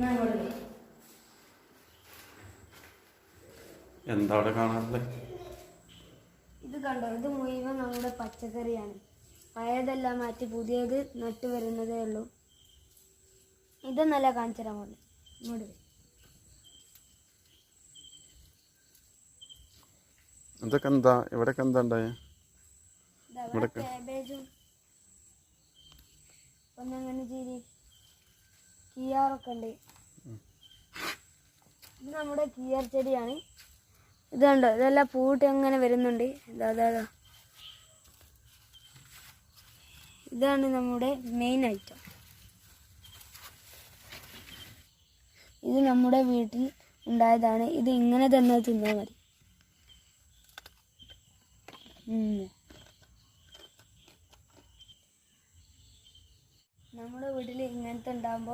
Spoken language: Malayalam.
കാണാറുള്ളത്. എന്താ അവിടെ കാണാനുള്ളത്? ഇത് കണ്ടോ? ഇത് മുഴുവൻ നമ്മുടെ പച്ചക്കറിയാണ്. പഴയതെല്ലാം മാറ്റി പുതിയത് നട്ടു വരുന്നതേ ഉള്ളൂ. ഇതൊന്നല്ല കാണിച്ചു തരാൻ ഇങ്ങോട്ട് ഇതൊക്കെ എന്താ? ഇവിടെയൊക്കെ എന്താ ഉണ്ടായേ? ഇതാ ഇവിടെ ഇവിടൊക്കെ? കാബേജും ഒന്നങ്ങനെ ചീരി. കീയാറൊക്കെ ഉണ്ട് ഇത് നമ്മുടെ കിയാർ ചെടിയാണ്. ഇതുണ്ടോ ഇതെല്ലാം പൂട്ട് അങ്ങനെ വരുന്നുണ്ട്. ഇതാ അതാ ഇതാണ് നമ്മുടെ മെയിൻ ഐറ്റം ഇത് നമ്മുടെ വീട്ടിൽ ഉണ്ടായതാണ്. ഇത് ഇങ്ങനെ തന്നെ തിന്നാൽ മതി. നമ്മുടെ വീട്ടിൽ ഇങ്ങനത്തെ ഉണ്ടാകുമ്പോൾ